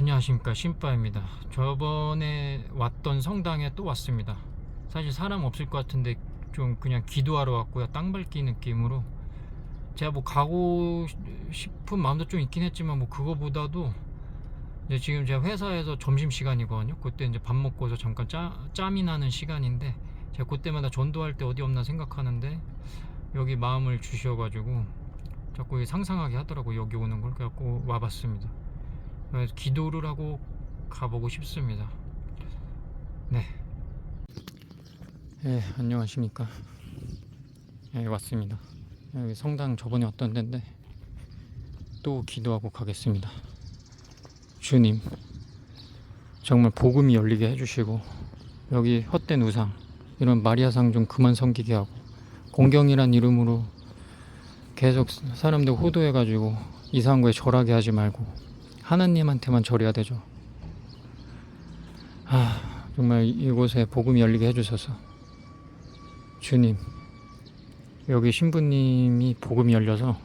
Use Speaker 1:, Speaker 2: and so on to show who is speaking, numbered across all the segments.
Speaker 1: 안녕하십니까. 신바입니다. 저번에 왔던 성당에 또 왔습니다. 사실 사람 없을 것 같은데 좀 그냥 기도하러 왔고요. 땅 밟기 느낌으로. 제가 뭐 가고 싶은 마음도 좀 있긴 했지만 뭐 그거보다도 이제 지금 제가 회사에서 점심시간이거든요. 그때 이제 밥 먹고서 잠깐 짜, 짬이 나는 시간인데 제가 그때마다 전도할 때 어디 없나 생각하는데 여기 마음을 주셔가지고 자꾸 상상하게 하더라고 여기 오는 걸. 그래갖고 와봤습니다 기도를 하고 가보고 싶습니다. 네. 예, 안녕하십니까. 예, 왔습니다. 여기 성당 저번에 왔던 데인데 또 기도하고 가겠습니다. 주님, 정말 복음이 열리게 해주시고 여기 헛된 우상 이런 마리아상 좀 그만 섬기게 하고 공경이란 이름으로 계속 사람들 호도해가지고 이상한 거에 절하게 하지 말고 하나님한테만 절해야 되죠. 아, 정말 이곳에 복음이 열리게 해주셔서 주님 여기 신부님이 복음이 열려서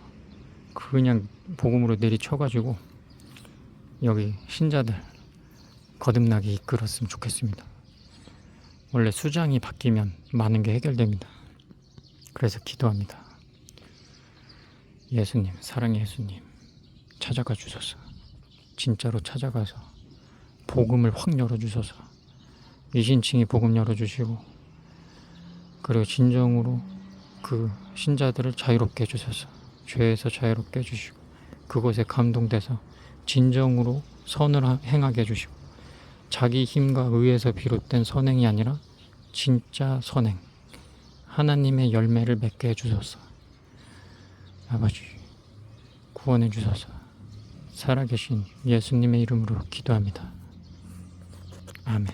Speaker 1: 그냥 복음으로 내리쳐가지고 여기 신자들 거듭나게 이끌었으면 좋겠습니다. 원래 수장이 바뀌면 많은 게 해결됩니다. 그래서 기도합니다. 예수님, 사랑의 예수님, 찾아가 주소서. 진짜로 찾아가서 복음을 확 열어주셔서 이신칭이 복음 열어주시고 그리고 진정으로 그 신자들을 자유롭게 해주셔서 죄에서 자유롭게 해주시고 그곳에 감동돼서 진정으로 선을 하- 행하게 해주시고 자기 힘과 의에서 비롯된 선행이 아니라 진짜 선행 하나님의 열매를 맺게 해주소서. 아버지 구원해 주소서 살아계신 예수님의 이름으로 기도합니다. 아멘.